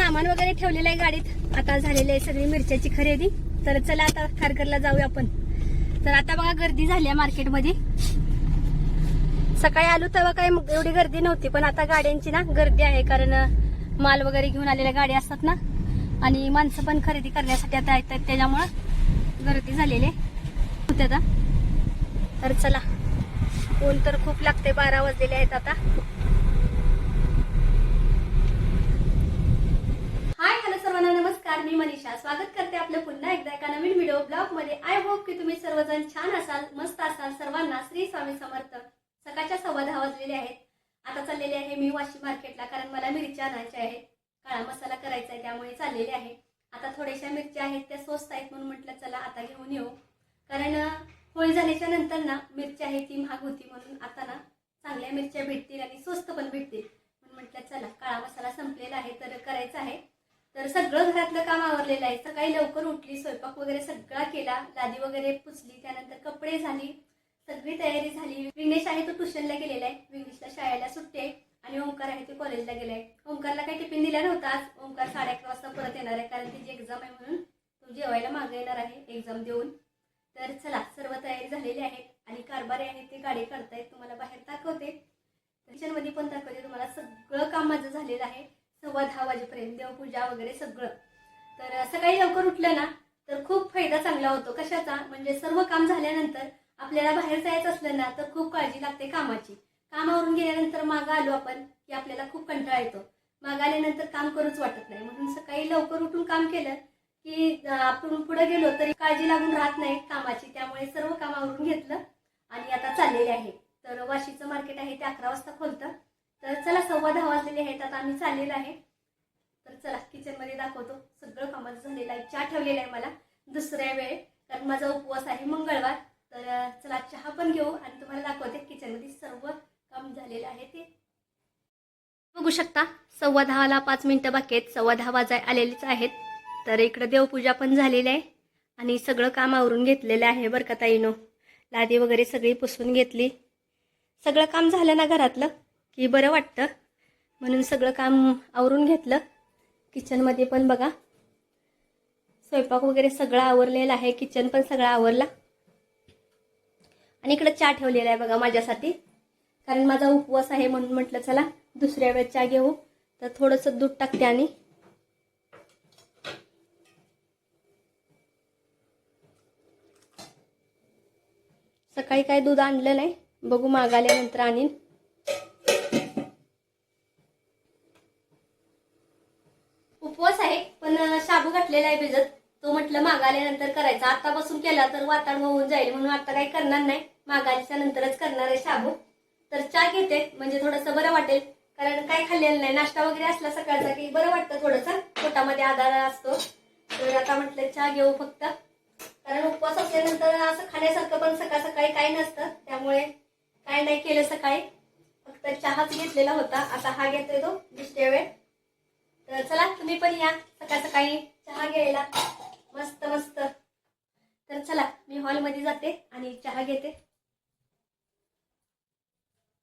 सामान वगैरे ठेवलेलं आहे गाडीत. आता झालेली आहे सगळी मिरच्याची खरेदी. तर चला आता खारघरला जाऊया आपण. तर आता बघा गर्दी झाली आहे मार्केटमध्ये. सकाळी आलो तेव्हा काही एवढी गर्दी नव्हती पण आता गाड्यांची ना गर्दी आहे कारण माल वगैरे घेऊन आलेल्या गाड्या असतात ना. आणि माणसं पण खरेदी करण्यासाठी आता येतात त्याच्यामुळं गर्दी झालेली आहे. होते आता. तर चला. ऊन तर खूप लागते बारा वाजलेले आहेत आता. हाय हॅलो सर्वांना नमस्कार. मी मनीषा. स्वागत करते आपलं पुन्हा एकदा एका नवीन व्हिडिओ ब्लॉगमध्ये आय होप की तुम्ही सर्वजण छान असाल मस्त असाल. सर्वांना श्री स्वामी समर्थ. सकाळच्या सव्वा दहा वाजलेले आहेत. आता चाललेले आहे मी वाशी मार्केटला कारण मला मिरच्या आणायच्या आहेत. काळा मसाला करायचा आहे त्यामुळे चाललेले आहे. आता थोड्याशा मिरच्या आहेत त्या स्वस्त आहेत म्हणून म्हटलं चला आता घेऊन येऊ. कारण होळी झाल्याच्यानंतर ना मिरच्या आहे ती महाग होती म्हणून आता ना चांगल्या मिरच्या भेटतील आणि स्वस्त पण भेटतील. म्हणून म्हटलं चला काळा मसाला संपलेला आहे तर करायचा आहे. तर सगळं घरातलं काम आवरलेलं आहे. सकाळी लवकर उठली स्वयंपाक वगैरे सगळा केला लादी वगैरे पुसली त्यानंतर कपडे झाली सगळी तयारी झाली. विघ्नेश आहे तो ट्युशनला गेलेला आहे. विघ्नेशला शाळेला सुट्टी आहे आणि ओंकार आहे ते कॉलेजला गेलाय ओंकारला काही टिफिन दिला नव्हता आज. ओंकार साडे अकरा वाजता परत येणार आहे कारण त्याची एक्झाम आहे म्हणून तो जेवायला मागे येणार आहे एक्झाम देऊन. तर चला सर्व तयारी झालेली आहे आणि कारभारी आहे ते गाडी काढतायत. तुम्हाला बाहेर दाखवते. किचनमध्ये पण दाखवते. तुम्हाला सगळं काम माझं झालेलं आहे. सव्वा दहा वाजेपर्यंत देवपूजा वगैरे सगळं. तर सकाळी लवकर उठलं ना तर खूप फायदा चांगला होतो. कशाचा? म्हणजे सर्व काम झाल्यानंतर आपल्याला बाहेर जायचं असलं ना तर खूप काळजी लागते कामाची. कामावरून गेल्यानंतर मागं आलो आपण की आपल्याला खूप कंटाळा येतो. मागं आल्यानंतर काम करूच वाटत नाही. म्हणून सकाळी लवकर उठून काम केलं की आपण पुढे गेलो तरी काळजी लागून राहत नाही कामाची. त्यामुळे सर्व काम आवरून घेतलं आणि आता चाललेले आहे. तर वाशीचं मार्केट आहे ते अकरा वाजता खोलतं. तर चला सव्वा दहा वाजलेले आहेत. आता आम्ही चाललेलं आहे. तर चला किचनमध्ये दाखवतो. सगळं कामाचं झालेलं आहे. चहा ठेवलेला आहे मला. दुसऱ्या वेळ कारण माझा उपवास आहे मंगळवार. तर चला चहा पण घेऊ आणि तुम्हाला दाखवते. किचनमध्ये सर्व काम झालेलं आहे ते. बघू शकता सव्वा दहाला पाच मिनटं बाकी आहेत. सव्वा दहा वाजाय आलेलीच आहेत. तर इकडं देवपूजा पण झालेली आहे. आणि सगळं काम आवरून घेतलेलं आहे बरं का ताईनो. लादी वगैरे सगळी पुसून घेतली. सगळं काम झालं ना घरातलं? की बरं वाटतं. म्हणून सगळं काम आवरून घेतलं. किचनमध्ये पण बघा. स्वयंपाक वगैरे सगळं आवरलेलं आहे. किचन पण सगळं आवरला. आणि इकडं चहा ठेवलेला आहे बघा माझ्यासाठी. कारण माझा उपवास आहे म्हणून म्हटलं चला दुसऱ्या वेळेस चहा घेऊ. तर थोडंसं दूध टाकते आणि सकाळी काय दूध आणलं नाही बघू मागाल्यानंतर आणीन. घातलेला आहे भिजत. तो म्हटलं मागाल्यानंतर करायचा. आतापासून केला तर वातावरण होऊन जाईल म्हणून आता काही करणार नाही. मागाल्याच्या नंतरच करणार आहे शाबू. तर चहा घेते म्हणजे थोडंसं बरं वाटेल. कारण काय खाल्लेलं नाही. नाश्ता वगैरे असला सकाळचा की बरं वाटतं थोडंसं. पोटामध्ये आधार असतो. तर आता म्हटलं चहा घेऊ फक्त. कारण उपवास असल्यानंतर असं खाण्यासारखं पण सकाळ सकाळी काही नसतं. त्यामुळे काय नाही केलं सकाळी. फक्त चहाच घेतलेला होता. आता हा घेतोय तो दुसऱ्या वेळ. तर चला तुम्ही पण या. सकाळ सकाळी चहा घ्यायला. मस्त मस्त. तर चला मी हॉलमध्ये जाते आणि चहा घेते.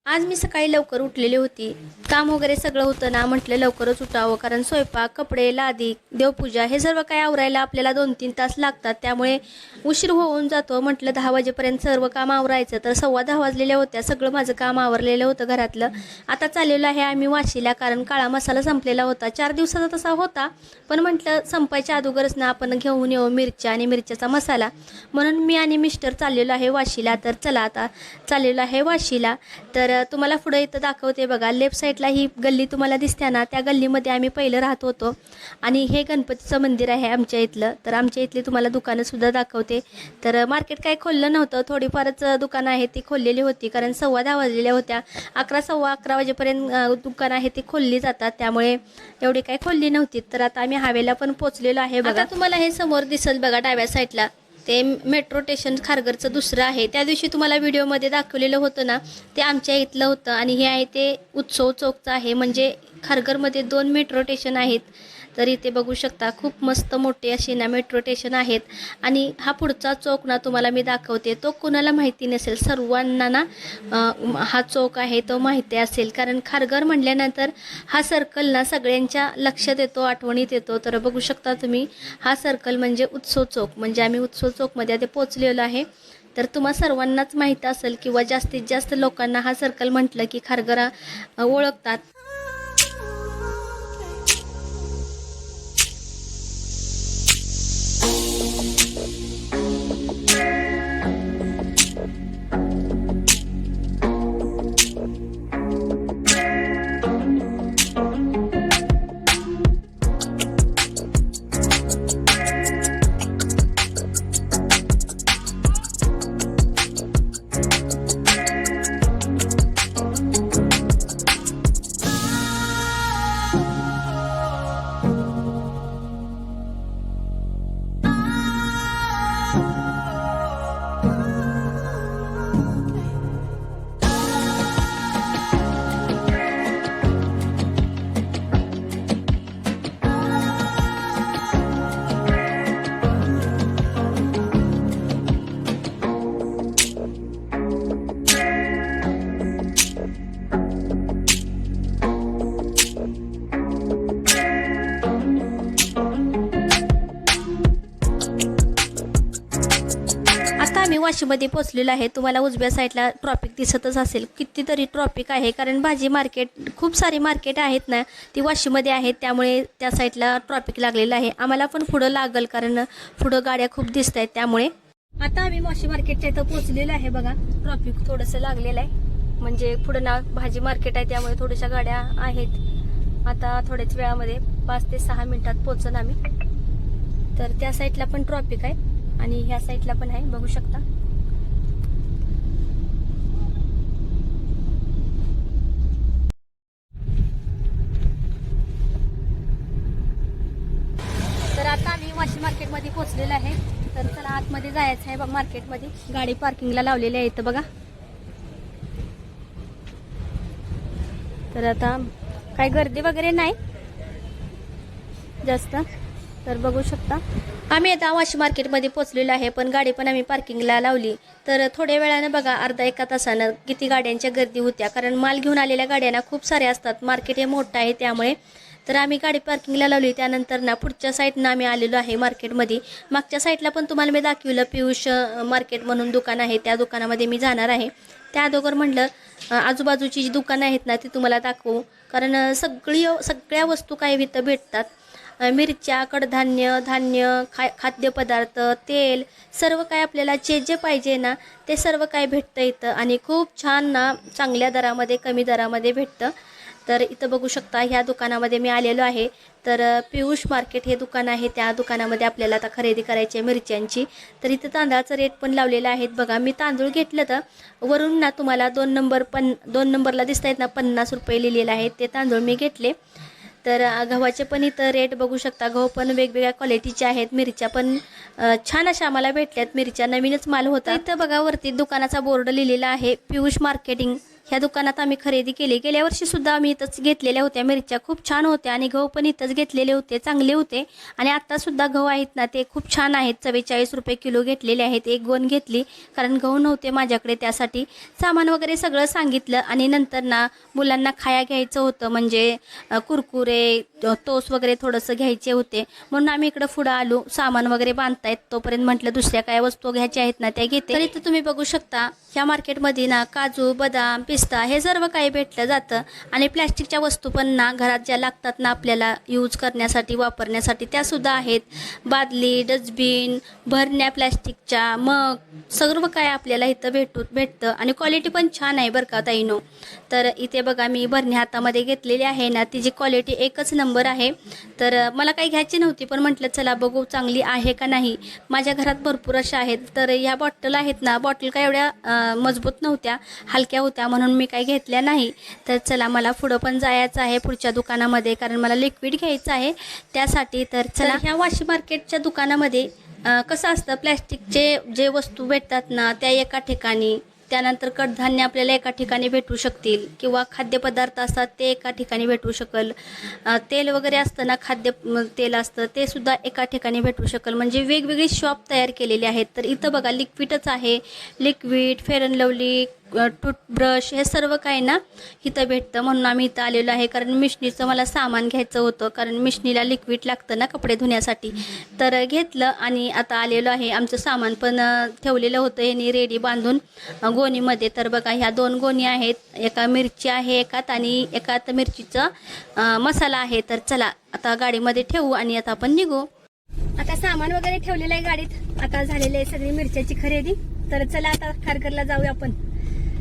आज मी सकाळी लवकर उठलेली होती. काम वगैरे सगळं होतं ना म्हटलं लवकरच उठावं कारण स्वयंपाक कपडे लादी देवपूजा हे सर्व काही आवरायला आपल्याला दोन तीन तास लागतात. त्यामुळे उशीर होऊन जातो. म्हटलं दहा वाजेपर्यंत सर्व काम आवरायचं. तर सव्वा दहा वाजलेल्या होत्या. सगळं माझं काम आवरलेलं होतं घरातलं. आता चाललेलं आहे आम्ही वाशीला कारण काळा मसाला संपलेला होता. चार दिवसाचा तसा होता पण म्हटलं संपायच्या अगोदरच ना आपण घेऊन येऊ मिरच्या आणि मिरच्याचा मसाला. म्हणून मी आणि मिस्टर चाललेलो आहे वाशीला. तर चला आता चाललेलो आहे वाशीला. तर तुम्हाला पुढं इथं दाखवते बघा. लेफ्ट साईडला ही गल्ली तुम्हाला दिसते ना त्या गल्लीमध्ये आम्ही पहिलं राहत होतो. आणि हे गणपतीचं मंदिर आहे आमच्या इथलं. तर आमच्या इथली तुम्हाला दुकानंसुद्धा दाखवते. तर मार्केट काय खोललं नव्हतं. थोडीफारच दुकानं आहेत ती खोललेली होती. कारण सव्वा दहा वाजलेल्या होत्या. अकरा सव्वा अकरा वाजेपर्यंत दुकानं आहे ती खोलली जातात. त्यामुळे एवढी काय खोलली नव्हती. तर आता आम्ही हवेला पण पोचलेलो आहे बघा. तुम्हाला हे समोर दिसेल बघा डाव्या साईडला ते मेट्रो स्टेशन खारघरचं दुसरं आहे. त्या दिवशी तुम्हाला व्हिडिओमध्ये दाखवलेलं होतं ना ते आमच्या इथलं होतं आणि हे आहे ते उत्सव चौकचं आहे. म्हणजे खारघरमध्ये दोन मेट्रो स्टेशन आहेत. तर इथे बघू शकता. खूप मस्त मोठे असे ना मेट्रो स्टेशन आहेत. आणि हा पुढचा चौक ना तुम्हाला मी दाखवते. तो कुणाला माहिती नसेल सर्वांना ना हा चौक आहे तो माहिती असेल. कारण खारघर म्हटल्यानंतर हा सर्कल ना सगळ्यांच्या लक्षात येतो आठवणीत येतो. तर बघू शकता तुम्ही हा सर्कल म्हणजे उत्सव चौक. म्हणजे आम्ही उत्सव चौकमध्ये आता पोचलेलो आहे. तर तुम्हा सर्वांनाच माहीत असेल किंवा जास्तीत जास्त लोकांना हा सर्कल म्हटलं की खारघरा ओळखतात. आता पोचलेलं आहे. तुम्हाला उजव्या साईडला ट्रॉफिक दिसतच असेल. कितीतरी ट्रॉफिक आहे कारण भाजी मार्केट खूप सारी मार्केट आहेत ना ती वाशीमध्ये आहेत त्यामुळे त्या साईडला ट्रॉफिक लागलेलं आहे. आम्हाला पण पुढं लागल कारण पुढं गाड्या खूप दिसत आहेत त्यामुळे. आता आम्ही वाशी मार्केटच्या इथं पोचलेलो आहे बघा. ट्रॉफिक थोडंसं लागलेलं आहे. म्हणजे पुढं ना भाजी मार्केट आहे त्यामुळे थोड्याशा गाड्या आहेत. आता थोड्याच वेळामध्ये पाच ते सहा मिनिटात पोचन आम्ही. तर त्या साईडला पण ट्रॉफिक आहे आणि ह्या साईडला पण आहे बघू शकता तर आता वाशी मार्केटमध्ये पोचलेलं आहे. तर चला आतमध्ये जायचं आहे बा मार्केटमध्ये. गाडी पार्किंगला लावलेली आहे इथं बघा. तर आता काय गर्दी वगैरे नाही. जास्त. तर बघू शकता. आम्ही आता वाशी मार्केटमध्ये पोहोचलेलो आहे पण गाडी पण आम्ही पार्किंगला लावली. तर थोड्या वेळानं बघा अर्धा एका तासानं किती गाड्यांच्या गर्दी होत्या. कारण माल घेऊन आलेल्या गाड्यांना खूप साऱ्या असतात. मार्केट हे मोठं आहे त्यामुळे तर आम्ही गाडी पार्किंगला लावली. त्यानंतर ना पुढच्या साईडनं आम्ही आलेलो आहे मार्केटमध्ये मागच्या साईडला पण तुम्हाला मी दाखवलं पियुष मार्केट म्हणून दुकान आहे. त्या दुकानामध्ये मी जाणार आहे. त्या अगोदर म्हटलं आजूबाजूची जी दुकानं आहेत ना ती तुम्हाला दाखवू. कारण सगळी सगळ्या वस्तू काही इथं भेटतात. मिरच्या कडधान्य धान्य खा खाद्यपदार्थ तेल सर्व काय आपल्याला जे जे पाहिजे ना ते सर्व काय भेटतं इथं. आणि खूप छान ना चांगल्या दरामध्ये कमी दरामध्ये भेटतं. तर इथं बघू शकता ह्या दुकानामध्ये मी आलेलो आहे. तर पियुष मार्केट हे दुकान आहे. त्या दुकानामध्ये आपल्याला आता खरेदी करायची आहे मिरच्यांची. तर इथं तांदळाचं रेट पण लावलेलं आहेत. बघा मी तांदूळ घेतलं तर वरून ना तुम्हाला दोन नंबर पन दोन नंबरला दिसत आहेत ना पन्नास रुपये लिहिलेले आहेत. ते तांदूळ मी घेतले. तर गव्हाचे पण इथं रेट बघू शकता. गहू पण वेगवेगळ्या क्वालिटीचे आहेत. मिरच्या पण छान अशा आम्हाला भेटल्यात. मिरच्या नवीनच माल होता. इथं बघा वरती दुकानाचा बोर्ड लिहिलेला आहे. पियुष मार्केटिंग. ह्या दुकानात आम्ही खरेदी केली. गेल्या वर्षी सुद्धा आम्ही इथंच घेतलेल्या होत्या. मिरच्या खूप छान होत्या आणि गहू पण इथंच घेतलेले होते. चांगले होते. आणि आता सुद्धा गहू आहेत ना ते खूप छान आहेत. चव्वेचाळीस रुपये किलो घेतलेले आहेत. एक गोण घेतली. कारण गहू नव्हते माझ्याकडे त्यासाठी. सामान वगैरे सगळं सांगितलं. आणि नंतर ना मुलांना खाया घ्यायचं होतं. म्हणजे कुरकुरे तोस वगैरे थोडंसं घ्यायचे होते. म्हणून आम्ही इकडं पुढं आलो. सामान वगैरे बांधतायत. तोपर्यंत म्हटलं दुसऱ्या काय वस्तू घ्यायच्या आहेत ना त्या घेते. तर इथं तुम्ही बघू शकता ह्या मार्केटमध्ये ना काजू बदाम पिस्ता हे सर्व काही भेटलं जातं. आणि प्लॅस्टिकच्या वस्तू पण ना घरात ज्या लागतात ना आपल्याला यूज करण्यासाठी वापरण्यासाठी त्यासुद्धा आहेत. बादली डस्टबिन भरण्या प्लॅस्टिकच्या मग सर्व काय आपल्याला इथं भेटू भेटतं. आणि क्वालिटी पण छान आहे बरं का ताईनो. तर इथे बघा मी भरणी हातामध्ये घेतलेली आहे ना तिची क्वालिटी एकच नंबर आहे. तर मला काही घ्यायची नव्हती पण म्हटलं चला बघू चांगली आहे का नाही. माझ्या घरात भरपूर अशा आहेत. तर ह्या बॉटल आहेत ना बॉटल काय एवढ्या मजबूत नव्हत्या हलक्या होत्या म्हणून मी काही घेतल्या नाही. तर चला मला पुढं पण जायचं आहे पुढच्या दुकानामध्ये कारण मला लिक्विड घ्यायचं आहे. त्यासाठी तर चला. ह्या वाशी मार्केटच्या दुकानामध्ये कसं असतं प्लॅस्टिकचे जे वस्तू भेटतात ना त्या एका ठिकाणी त्यानंतर कडधान्य आपल्याला एका ठिकाणी भेटू शकतील किंवा खाद्यपदार्थ असतात ते एका ठिकाणी भेटू शकल. तेल वगैरे असतं ना खाद्य तेल असतं ते सुद्धा एका ठिकाणी भेटू शकल. म्हणजे वेगवेगळी शॉप तयार केलेली आहेत. तर इथं बघा लिक्विडच आहे. Liquid Fair and Lovely toothbrush हे सर्व काही ना इथं भेटतं. म्हणून आम्ही इथं आलेलो आहे. कारण मिशनीचं मला सामान घ्यायचं होतं. कारण मिशनीला लिक्विड लागतं ना कपडे धुण्यासाठी. तर घेतलं आणि आता आलेलो आहे. आमचं सामान पण ठेवलेलं होतं. यांनी रेडी बांधून गोणीमध्ये. तर बघा ह्या दोन गोणी आहेत. एका मिरची आहे एकात आणि एकात मिरचीचा मसाला आहे. तर चला आता गाडीमध्ये ठेवू आणि आता आपण निघू. आता सामान वगैरे ठेवलेलं आहे गाडीत. आता झालेली आहे सगळी मिरच्याची खरेदी. तर चला आता खारघरला जाऊया आपण.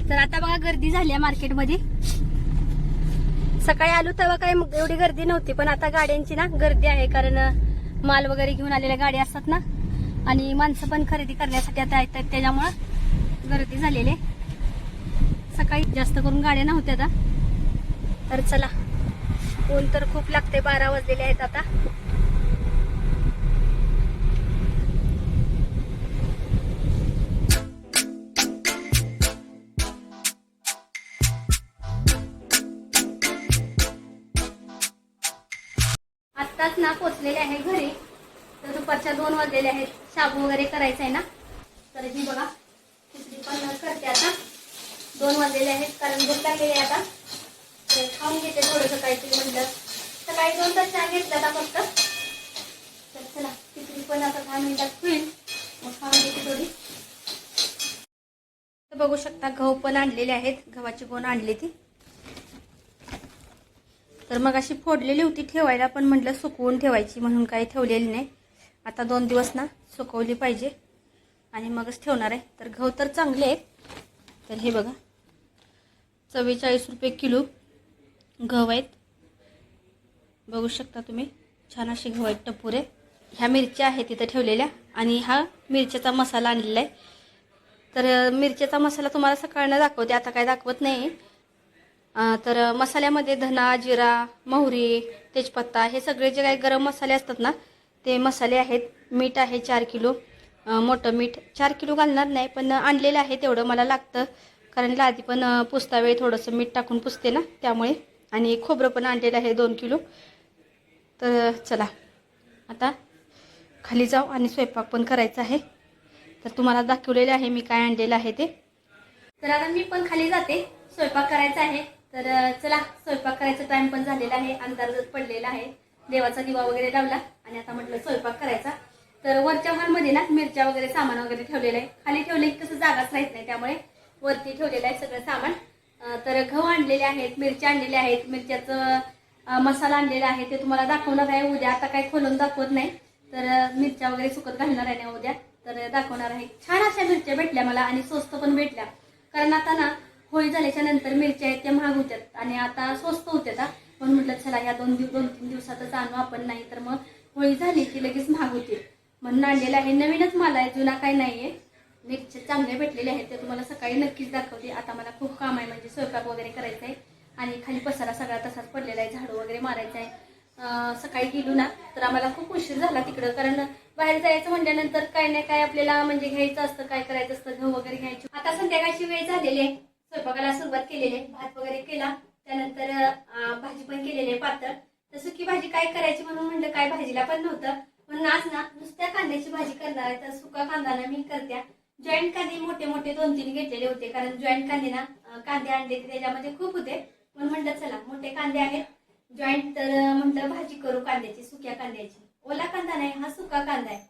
तर आता बघा गर्दी झाली आहे मार्केटमध्ये. सकाळी आलो तेव्हा काही मग एवढी गर्दी नव्हती पण आता गाड्यांची ना गर्दी आहे कारण माल वगैरे घेऊन आलेल्या गाड्या असतात ना आणि माणसं पण खरेदी करण्यासाठी आता येतात त्याच्यामुळं गर्दी झालेली सकाळी जास्त करून गाड्या नव्हत्या आता. तर चला ऊन तर खूप लागते बारा वाजलेले आहेत आता. ना पोचलेले आहे घरी. तर दुपारच्या दोन वाजलेले आहेत. शाबू वगैरे करायचा आहे ना? तर ही बघा खिचडी पण करते आता. दोन वाजलेले आहेत कारण दूध लागलेली आता. ते खाऊन घेते थोडंसं काहीतरी म्हणलं. सकाळी दोन तास चहा घेतला आता फक्त. तर चला खिचडी पण आता दहा मिनिटात होईल. मग खाऊन घेते थोडी. बघू शकता गहू पण आणलेले आहेत. गव्हाची गोण आणली ती. तर मग अशी फोडलेली होती ठेवायला पण म्हटलं सुकवून ठेवायची म्हणून काही ठेवलेली नाही. आता दोन दिवस ना सुकवली पाहिजे आणि मगच ठेवणार आहे. तर गहू तर चांगले आहेत. तर हे बघा चव्वेचाळीस रुपये किलो गहू आहेत. बघू शकता तुम्ही छान असे गहू आहेत टपुरे ह्या मिरच्या आहेत तिथं ठेवलेल्या आणि हा मिरच्याचा मसाला आणलेला आहे. तर मिरच्याचा मसाला तुम्हाला सकाळनं दाखवते आता काय दाखवत नाही. तर मसाल्यामध्ये धना जिरा मोहरी तेजपत्ता हे सगळे जे काही गरम मसाले असतात ना ते मसाले आहेत. मीठ आहे चार किलो. मोठं मीठ चार किलो घालणार नाही पण आणलेलं आहे तेवढं मला लागतं. कारण लादी पण पुसता वेळी थोडंसं मीठ टाकून पुसते ना त्यामुळे. आणि खोबरं पण आणलेलं आहे दोन किलो. तर चला आता खाली जाऊ आणि स्वयंपाक पण करायचा आहे. तर तुम्हाला दाखवलेले आहे मी काय आणलेलं आहे ते. तर आता मी पण खाली जाते. स्वयंपाक करायचा आहे. तर चला स्वयंपाक करायचा टाइम पण झालेला आहे अंधार पडलेला आहे. देवाचा दिवा वगैरे लावला आणि आता म्हटलं स्वयंपाक करायचा. तर वरच्या हॉलमध्ये ना मिरच्या वगैरे सामान वगैरे ठेवलेलं आहे. खाली ठेवले की कसं जागाच राहत नाही त्यामुळे वरती ठेवलेलं आहे सगळं सामान. तर गहू आणलेले आहेत मिरच्या आणलेल्या आहेत. मिरच्याचं मसाला आणलेला आहे ते तुम्हाला दाखवणार आहे. उद्या आता काही खोलून दाखवत नाही. तर मिरच्या वगैरे सुकत घालणार आहे ना उद्या. तर दाखवणार आहे. छान अशा मिरच्या भेटल्या मला आणि स्वस्त पण भेटल्या. कारण आता ना होळी झाल्याच्यानंतर मिरच्या आहेत त्या महाग होत्यात आणि आता स्वस्त होत्यात हा. म्हणून म्हटलं चला या दोन दिव दोन तीन दिवसातच आणू आपण नाही तर मग होळी झाली की लगेच महाग होतील. म्हणून आणलेला आहे. नवीनच माल आहे जुना काही आहे मिरच्या चांगले भेटलेले आहेत ते तुम्हाला सकाळी नक्कीच दाखवते. आता मला खूप काम आहे म्हणजे स्वयंपाक वगैरे करायचा आहे आणि खाली पसारा सगळा तसाच पडलेला आहे झाडू वगैरे मारायचा आहे सकाळी गेलो ना तर आम्हाला खूप उशीर झाला तिकडं कारण बाहेर जायचं म्हटल्यानंतर काय नाही काय आपल्याला म्हणजे घ्यायचं असतं काय करायचं असतं गहू वगैरे घ्यायची. आता संध्याकाळची वेळ झालेली आहे. स्वयंपाकाला सुरुवात केलेली आहे. भात वगैरे केला. त्यानंतर भाजी पण केलेली आहे पातळ. तर सुकी भाजी काय करायची म्हणून म्हणलं काय भाजीला पण नव्हतं. म्हणून आज ना नुसत्या कांद्याची भाजी करणार आहे. तर सुका कांदा ना मी करत्या. जॉईंट कांदे मोठे मोठे दोन तीन घेतलेले होते. कारण जॉईंट कांदे ना कांदे आणले की त्याच्यामध्ये खूप होते. म्हणून म्हणलं चला मोठे कांदे आहेत. जॉईंट तर म्हटलं भाजी करू कांद्याची सुक्या कांद्याची. ओला कांदा नाही हा सुका कांदा आहे.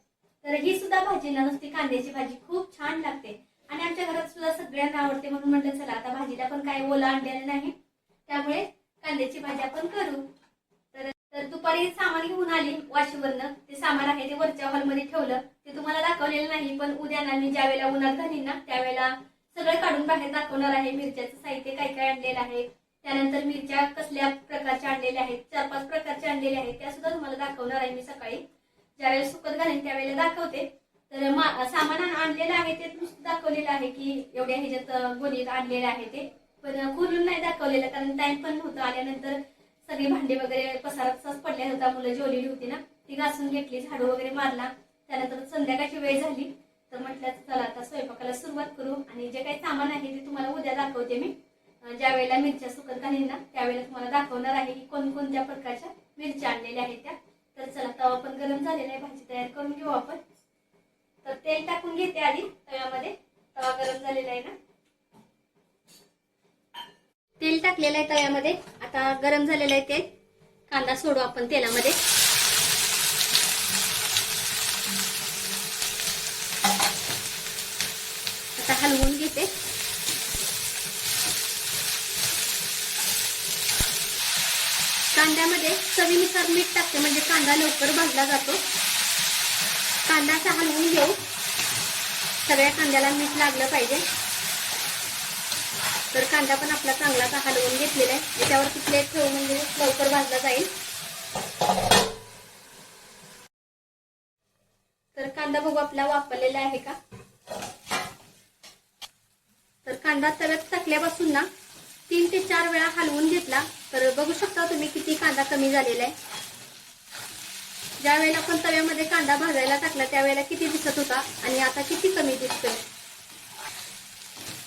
तर ही सुद्धा भाजी ना नुसती कांद्याची भाजी खूप छान लागते. आणि आमच्या घरात सुद्धा सगळ्यांना आवडते म्हणून म्हटलं चला आता भाजीला पण काही ओला आणलेलं नाही. त्यामुळे कांद्याची भाजी आपण करू. तर तर दुपारी सामान घेऊन आली वाशीवरनं. ते सामान आहे ते वरच्या हॉलमध्ये ठेवलं. ते तुम्हाला दाखवलेलं नाही पण उद्या ना मी ज्या वेळेला उन्हात घालीन ना त्यावेळेला सगळं काढून बाहेर दाखवणार आहे. मिरच्याचं साहित्य काय काय आणलेलं आहे. त्यानंतर मिरच्या कसल्या प्रकारच्या आणलेल्या आहेत चार पाच प्रकारच्या आणलेल्या आहेत त्या सुद्धा तुम्हाला दाखवणार आहे मी सकाळी. ज्यावेळेला सुकत घालेन त्यावेळेला दाखवते. तर मा- सामान आणलेलं आहे ते नुसतं दाखवलेलं आहे की एवढ्या ह्याच्यात गोणीत आणलेलं आहे ते. पण खोलून नाही दाखवलेलं कारण टाइम पण नव्हतं आल्यानंतर सगळी भांडी वगैरे पसारात पडल्या होता मुलं जेवलेली होती ना ती घासून घेतली झाडू वगैरे मारला. त्यानंतर संध्याकाळची वेळ झाली. तर म्हटलं चला आता स्वयंपाकाला सुरुवात करू आणि जे काही सामान आहे ते तुम्हाला उद्या दाखवते मी. ज्या वेळेला मिरच्या सुकत घालीन ना त्यावेळेला तुम्हाला दाखवणार आहे की कोणकोणत्या प्रकारच्या मिरच्या आणलेल्या आहेत त्या. तर चला तवा पण गरम झालेला आहे भाजी तयार करून घेऊ आपण. तर तेल टाकून घेते आधी तव्यामध्ये. तवा गरम झालेला आहे ना. तेल टाकलेलं आहे तव्यामध्ये. आता गरम झालेलं आहे तेल. कांदा सोडू आपण तेलामध्ये. आता हलवून घेते. कांद्यामध्ये चवीनुसार मीठ टाकते म्हणजे कांदा लवकर भाजला जातो. कांदा असा हलवून घेऊ. सगळ्या कांद्याला मीठ लागलं पाहिजे. तर कांदा पण आपला चांगला असा हलवून घेतलेला आहे. याच्यावरती प्लेट ठेवू म्हणजे लवकर भाजला जाईल. तर कांदा बघू आपला वापरलेला आहे का? तर कांदा तव्यात टाकल्यापासून ना तीन ते चार वेळा हलवून घेतला. तर बघू शकता तुम्ही किती कांदा कमी झालेला आहे. ज्या वेळेला आपण तव्यामध्ये कांदा भाजायला टाकला त्यावेळेला किती दिसत होता आणि आता किती कमी दिसतोय?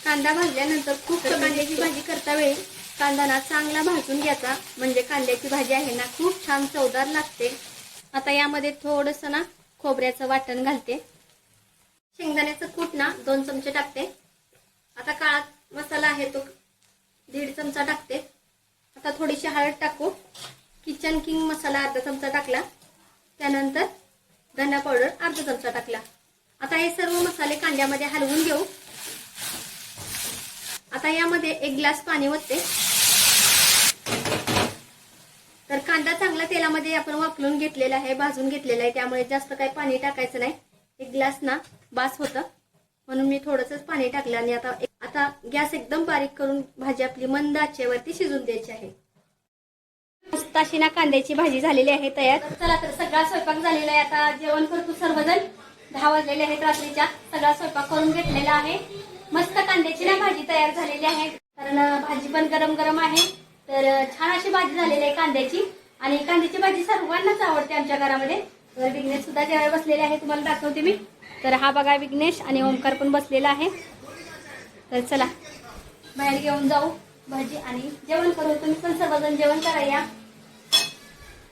कांदा भाजल्यानंतर खूप कांद्याची भाजी करता वेळी कांदा ना चांगला भाजून घ्यायचा. म्हणजे कांद्याची भाजी आहे ना खूप छान चवदार लागते. आता यामध्ये थोडस ना खोबऱ्याचं वाटण घालते. शेंगदाण्याचं कूट ना दोन चमचे टाकते. आता काळा मसाला आहे तो दीड चमचा टाकते. आता थोडीशी हळद टाकू. किचन किंग मसाला अर्धा चमचा टाकला. त्यानंतर धना पावडर अर्धा चमचा टाकला. आता हे सर्व मसाले कांद्यामध्ये हलवून घेऊ. आता यामध्ये एक ग्लास पाणी ओतते. तर कांदा चांगला तेलामध्ये आपण वापरून घेतलेला आहे भाजून घेतलेला आहे त्यामुळे जास्त काही पाणी टाकायचं नाही. एक ग्लास ना बास होतं. म्हणून मी थोडंसंच पाणी टाकलं आणि आता आता गॅस एकदम बारीक करून भाजी आपली मंद आचेवरती शिजून द्यायची आहे. अशी ना कांद्याची भाजी झालेली आहे तयार. चला तर सगळा स्वयंपाक झालेला आहे. आता जेवण करतो सर्वजण. दहा वाजलेले आहेत रात्रीच्या. सगळा स्वयंपाक करून घेतलेला आहे. मस्त कांद्याची ना भाजी तयार झालेली आहे. कारण भाजी पण गरम गरम आहे. तर छान अशी भाजी झालेली आहे कांद्याची. आणि कांद्याची भाजी सर्वांनाच आवडते आमच्या घरामध्ये. तर विघ्नेश सुद्धा जेवायला बसलेले आहे. तुम्हाला दाखवते मी. तर हा बघा विघ्नेश आणि ओंकार पण बसलेला आहे. तर चला बाहेर घेऊन जाऊ. भाजी आणि जेवण करू तुम्ही पण सर्वजण जेवण करा या.